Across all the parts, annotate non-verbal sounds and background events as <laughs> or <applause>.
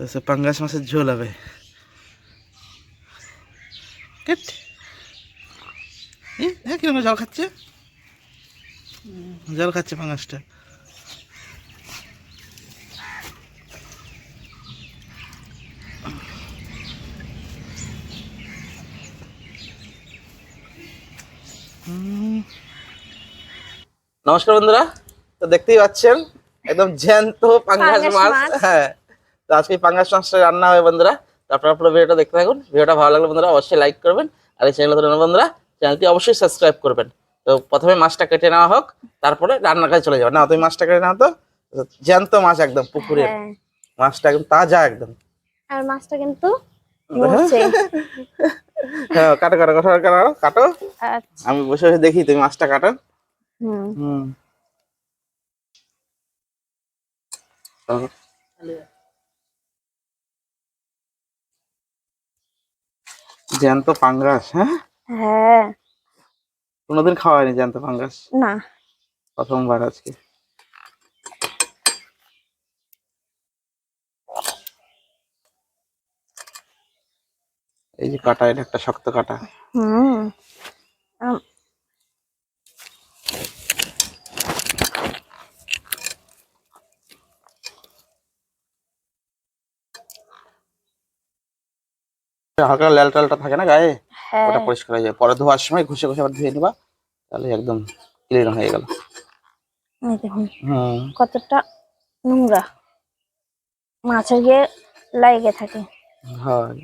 হচ্ছে পাঙ্গাস মাছের ঝোল হবে কেট হ্যাঁ কীরকম জল খাচ্ছে জল খাচ্ছে পাঙ্গাসটা নমস্কার বন্ধুরা। তো দেখতেই পাচ্ছেন একদম জ্যান্ত পাঙ্গাস মাছ। হ্যাঁ। তো আজকে পাঙ্গাস মাছটা রান্না হবে বন্ধুরা। তো আপনারা পুরো ভিডিওটা দেখতে থাকুন। ভিডিওটা ভালো লাগলে বন্ধুরা অবশ্যই লাইক করবেন। আর এই চ্যানেল বন্ধুরা চ্যানেলটি অবশ্যই সাবস্ক্রাইব করবেন। তো প্রথমে মাছটা কেটে নেওয়া হোক তারপরে রান্নার কাজে চলে যাবে। না তুমি মাছটা কেটে নাও তো। জ্যান্ত মাছ একদম পুকুরের। হ্যাঁ। মাছটা একদম তাজা একদম। আর মাছটা কিন্তু হ্যাঁ। কাটো কাটো কাটো কাটো কাটো আচ্ছা। আমি বসে বসে দেখি তুমি মাছটা কাটো। হুম। জ্যান্ত পাঙ্গাস হ্যাঁ? হ্যাঁ। কোনোদিন খাওয়া হয়নি জ্যান্ত পাঙ্গাস না। প্রথমবার আজকে। এই যে কাটা এটা একটা শক্ত কাটা। হুম। হালকা লাল টালটা থাকে না গায়ে? হ্যাঁ। ওটা পরিষ্কার হয়ে যায় পরে ধোয়ার সময় ঘষে ঘষে আবার ধুয়ে নিবা তাহলে একদম ক্লিন হয়ে গেল। দেখুন কতটা নোংরা। মাছের গিয়ে লাগে থাকে। হয়।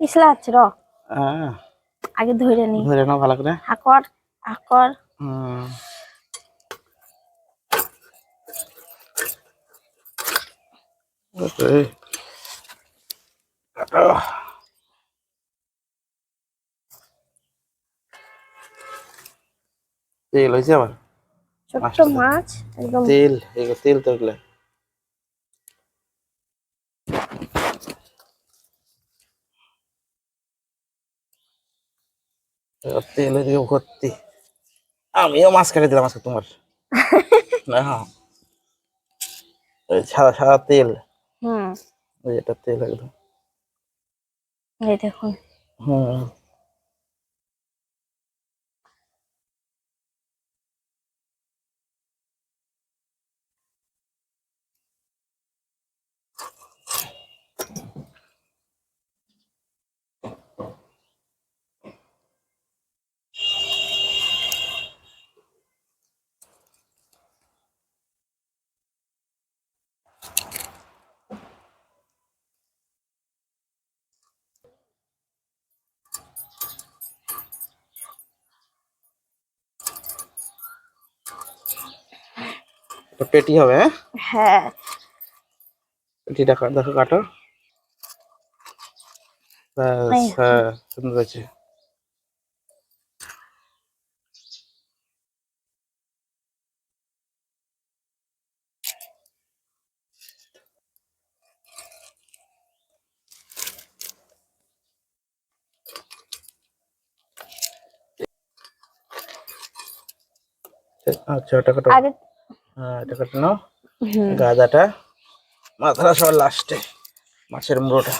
পিছলা আছে র। হ্যাঁ। আগে ধরে নি। ধরে নাও ভালো করে। আকর আকর হুম। ওকে কাটো তেল হয়েছে আবার ছোট্ট মাছ একদম তেল এগুলো তেল তো এগুলো। তেল এদিকে ভর্তি। আমিও মাছ কেটে দিলাম আজকে তোমার। <laughs> না। সাদা সাদা তেল। হুম। ওই এটা তেল একদম। এই দেখুন। হুম। এটা পেটি হবে হ্যাঁ হ্যাঁ পেটিটা কাট দেখো কাটো ব্যাস, এই। হ্যাঁ সুন্দর হয়েছে আচ্ছা ওটা কাটো আগে হ্যাঁ এটা কাটো নাও। গাদাটা মাথাটা সবার লাস্টে মাছের মুড়োটা।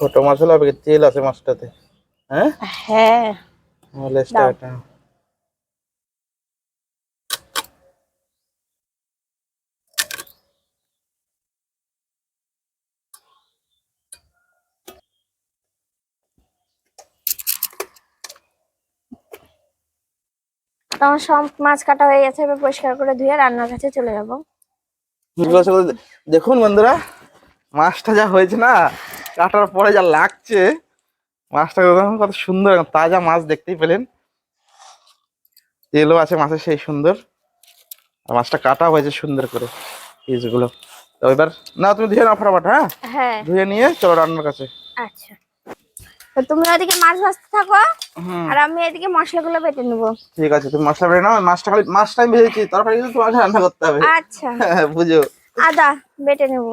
ছোট মাছ হলে তেল আছে মাছটাতে হ্যাঁ? হ্যাঁ। লেজটা দাও। এটা তো আমার সব মাছ কাটা হয়ে গেছে এবার পরিষ্কার করে ধুয়ে রান্নার কাছে চলে যাব। দেখুন বন্ধুরা মাছটা যা হয়েছে না কাটার পরে যা লাগছে মাছটা কত সুন্দর তাজা মাছ দেখতেই পেলেন। তেলও আছে মাছের সেই সুন্দর আর মাছটা কাটা হয়েছে সুন্দর করে পিসগুলো। তো এবার না তুমি ধুয়ে নাও ফটাফট হ্যাঁ? হ্যাঁ। ধুয়ে নিয়ে চলো রান্নার কাছে। আচ্ছা। তো তুমি ওদিকে মাছ ভাজতে থাকো আর আমি এদিকে মশলাগুলো বেটে নেব। ঠিক আছে তুমি মশলা বেড়ে নাও মাছটা খালি মাছটা আমি ভেজেছি তরকারি কিন্তু তোমাকে রান্না করতে হবে। আচ্ছা। <laughs> হ্যাঁ, বুঝো। আদা বেটে নেব।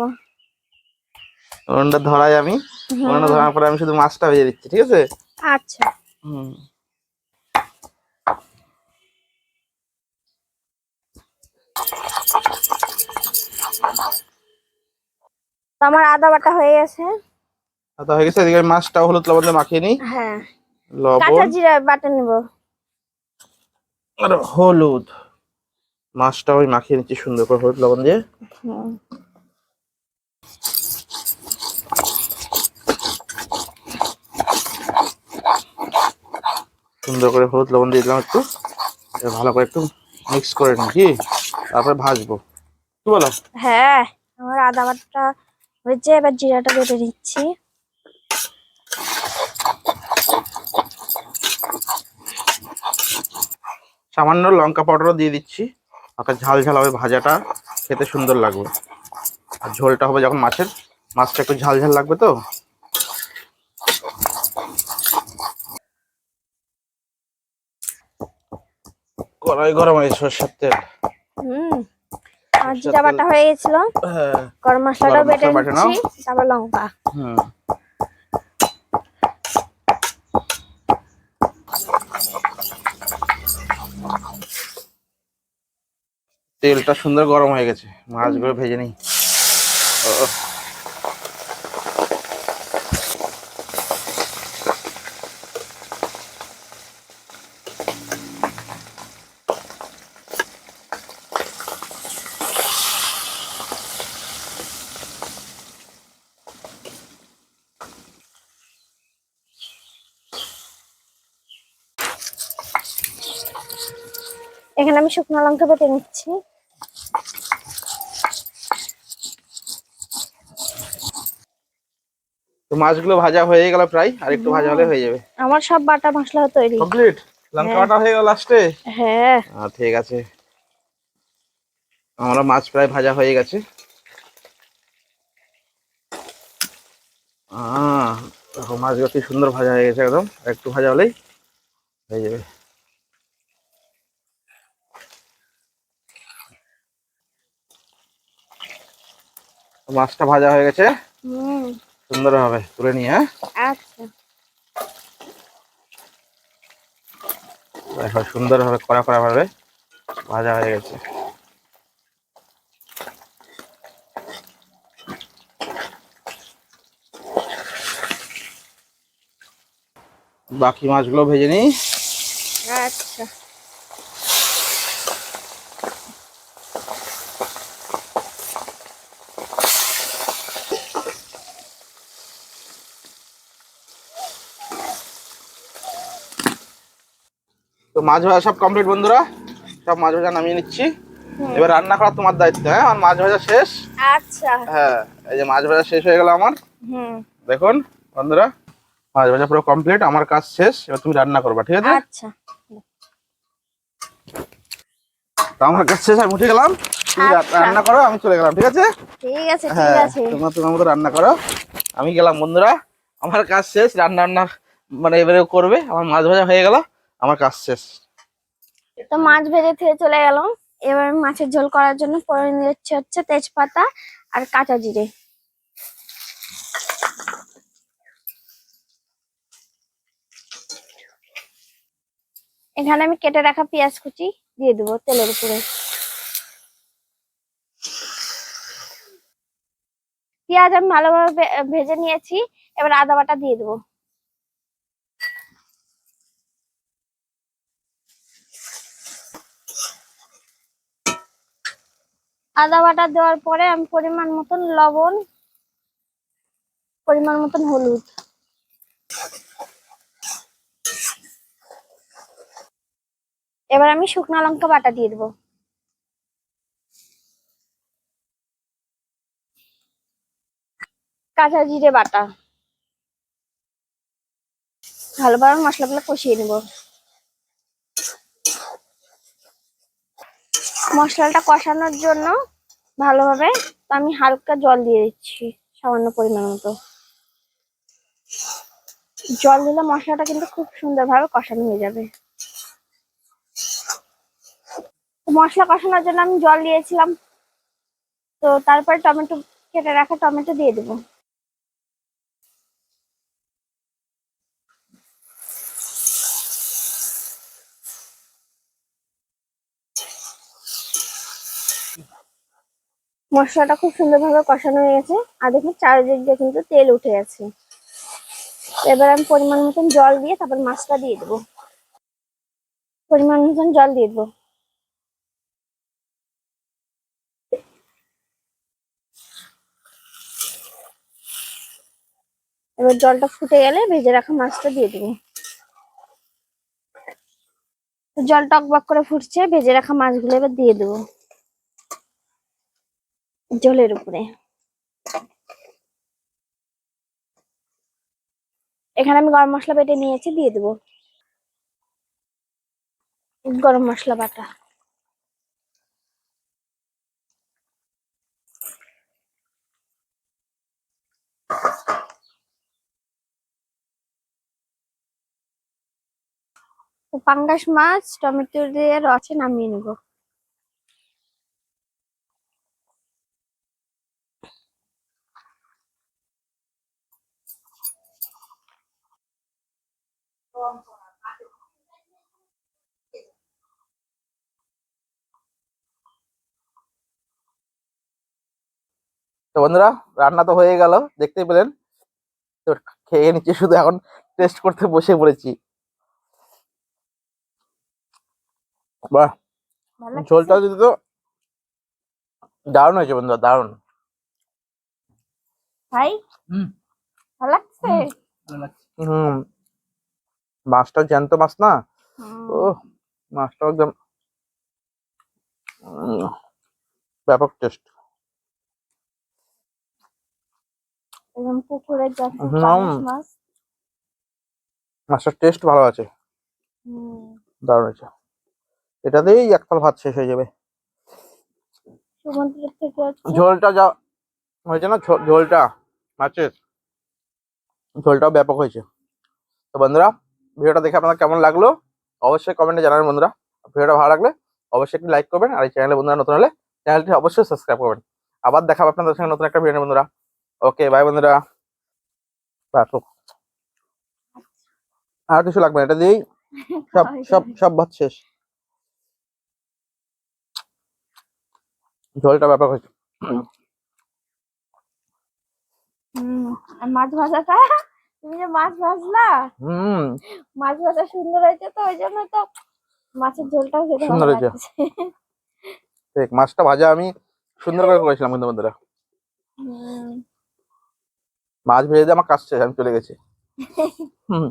ওটা ধরাই আমি। ওটা ধরার পরে আমি শুধু মাছটা ভেজে দিচ্ছি ঠিক আছে? আচ্ছা। হুম। আমার আদা বাটা হয়ে গেছে। আদা হয়ে গেছে এদিকে মাছটা হলুদ লবণ দিয়ে মাখিয়ে নিই। হ্যাঁ। কাঁচা লবণ জিরা বাটা নেব। আর হলুদ। মাছটা আমি মাখিয়ে নিচ্ছি সুন্দর করে হলুদ লবণ দিয়ে। সুন্দর করে হলুদ লবণ দিয়ে দিলাম একটু। ভালো করে একটু মিক্স করে নিই কি? তারপরে ভাজবো। কি বলো? হ্যাঁ আমার আদা বাটা হয়েছে এবার জিরাটা বেটে নিচ্ছি। সামান্য লঙ্কা পাউডারও দিয়ে দিচ্ছি। আপনার ঝাল ঝাল হবে ভাজাটা। খেতে সুন্দর লাগবে। আর ঝোলটা হবে যখন মাছের মাছটা একটু ঝাল ঝাল লাগবে তো? কড়াই গরম হয়েছে সর্ষের তেল। হুম। আমার জিরা বাটা হয়ে গেছিল। হ্যাঁ। গরম মশলাটাও গরম বেটে। নিচ্ছি তারপর লঙ্কা। হুম। তেলটা সুন্দর গরম হয়ে গেছে। মাছগুলো ভেজে নিই। এখানে আমি শুকনো লঙ্কা বেটে নিচ্ছি। মাছগুলো ভাজা হয়ে গেল প্রায় আর একটু ভাজা হলে হয়ে যাবে। আমার সব বাটা মশলা তৈরি কমপ্লিট লঙ্কা হ্যাঁ। বাটা হয়ে গেল লাস্টে হ্যাঁ। ঠিক আছে। আমরা মাছ প্রায় ভাজা হয়ে গেছে। আহ, দেখো মাছগুলো কি সুন্দর ভাজা হয়ে গেছে একদম। আর একটু ভাজা হলেই হয়ে যাবে। মাছটা ভাজা হয়ে গেছে। হুম। সুন্দর হবে তুলে নিয়ে হ্যাঁ? আচ্ছা। সুন্দর ভাবে কড়া কড়া ভাবে ভাজা হয়ে গেছে। বাকি মাছগুলো ভেজে নিই। আচ্ছা। তো মাছ ভাজা সব কমপ্লিট বন্ধুরা। সব মাছ ভাজা নামিয়ে নিচ্ছি। এবার রান্না করা তোমার দায়িত্ব হ্যাঁ? আমার মাছ ভাজা শেষ। আচ্ছা। হ্যাঁ এই যে মাছ ভাজা শেষ হয়ে গেল আমার। হুম। দেখুন বন্ধুরা মাছ ভাজা পুরো কমপ্লিট আমার কাজ শেষ। এবার তুমি রান্না করবা ঠিক আছে? আচ্ছা। তো আমার কাজ শেষ আমি উঠে গেলাম। তুমি আচ্ছা। রান্না করো আমি চলে গেলাম ঠিক আছে? ঠিক আছে ঠিক হ্যাঁ আছে। তোমরা তোমার মতো রান্না করো। আমি গেলাম বন্ধুরা। আমার কাজ শেষ রান্না রান্না মানে এবারে করবে। আমার মাছ ভাজা হয়ে গেল। আমার কাজ শেষ। তো মাছ ভেজে থেকে চলে গেল। এবার মাছের ঝোল করার জন্য পরে নিচ্ছি হচ্ছে তেজপাতা আর কাঁচা জিরে। এখানে আমি কেটে রাখা পেঁয়াজ কুচি দিয়ে দেবো তেলের উপরে। পেঁয়াজ আমি ভালোভাবে ভেজে নিয়েছি, এবার আদা বাটা দিয়ে দেবো। আদা বাটা দেওয়ার পরে আমি পরিমাণ মতন লবণ, পরিমাণ মতন হলুদ। এবার আমি শুকনো লঙ্কা বাটা দিয়ে দেবো। কাঁচা জিরে বাটা। ভালোভাবে মশলাগুলো কষিয়ে নেব। মশলাটা কষানোর জন্য ভালোভাবে আমি হালকা জল দিয়ে দিচ্ছি, সামান্য পরিমাণ মতো। জল দিলে মশলাটা কিন্তু খুব সুন্দরভাবে কষানো হয়ে যাবে। মশলা কষানোর জন্য আমি জল দিয়েছিলাম, তো তারপরে টমেটো, কেটে রাখা টমেটো দিয়ে দেবো। মশলাটা খুব সুন্দরভাবে কষানো হয়ে গেছে। আর দেখুন, চারিদিক দিয়ে কিন্তু তেল উঠে গেছে। এবার আমি পরিমাণ মতন জল দিয়ে তারপর মাছটা দিয়ে দেবো। পরিমাণ মতন জল দিয়ে দেবো। এবার জলটা ফুটে গেলে ভেজে রাখা মাছটা দিয়ে দেবো। জল টকবক করে ফুটছে, ভেজে রাখা মাছগুলো এবার দিয়ে দেবো। জলের উপরে। এখানে আমি গরম মশলা বেটে নিয়েছি, দিয়ে দেবো। গরম মশলা বাটা। পাঙ্গাস মাছ, টমেটো দিয়ে রসে নামিয়ে নেব। তো বন্ধুরা রান্না তো হয়ে গেল দেখতেই পেলেন। তো খেয়ে নিচ্ছি শুধু এখন টেস্ট করতে বসে পড়েছি। বাহ ঝোলটা যদি তো দারুণ হয়েছে বন্ধুরা দারুণ। ভাই? হুম। ভালো লাগছে? হুম মাছটা জ্যান্ত মাছ না? ও মাছটা একদম ব্যাপক টেস্ট একদম পুকুরের যাচ্ছে মাছ মাছটার টেস্ট ভালো আছে। দারুণ হয়েছে। এটাতেই এক থাল ভাত শেষ হয়ে যাবে। সমুদ্রের থেকে ঝোলটা যা হয়েছে না? ঝোলটা মাছের। ঝোলটাও ব্যাপক হয়েছে। তো বন্ধুরা ভিডিওটা দেখে আপনাদের কেমন লাগল? অবশ্যই কমেন্টে জানাবেন বন্ধুরা। ভিডিওটা ভালো লাগলে অবশ্যই একটি লাইক করবেন। আর এই চ্যানেলে বন্ধুরা নতুন হলে চ্যানেলটি অবশ্যই সাবস্ক্রাইব করবেন। আবার দেখাবো আপনাদের সঙ্গে নতুন একটা ভিডিও বন্ধুরা। ওকে বাই বন্ধুরা। ব্যাপক আর কিছু লাগবে এটা দিয়েই <laughs> সব সব সব ভাত শেষ। ঝোলটা ব্যাপক হয়েছে। মাছ ভাজাটা? তুমি যে মাছ ভাজলা? হুম। মাছ ভাজা সুন্দর হয়েছে তো ওই জন্য তো মাছের ঝোলটাও খেতে সুন্দর হয়েছে। ঠিক মাছটা ভাজা আমি সুন্দর করে করেছিলাম কিন্তু বন্ধুরা। হুম। মাছ ভেজে দিয়ে আমার কাজ শেষ আমি চলে গেছি। <laughs> হুম।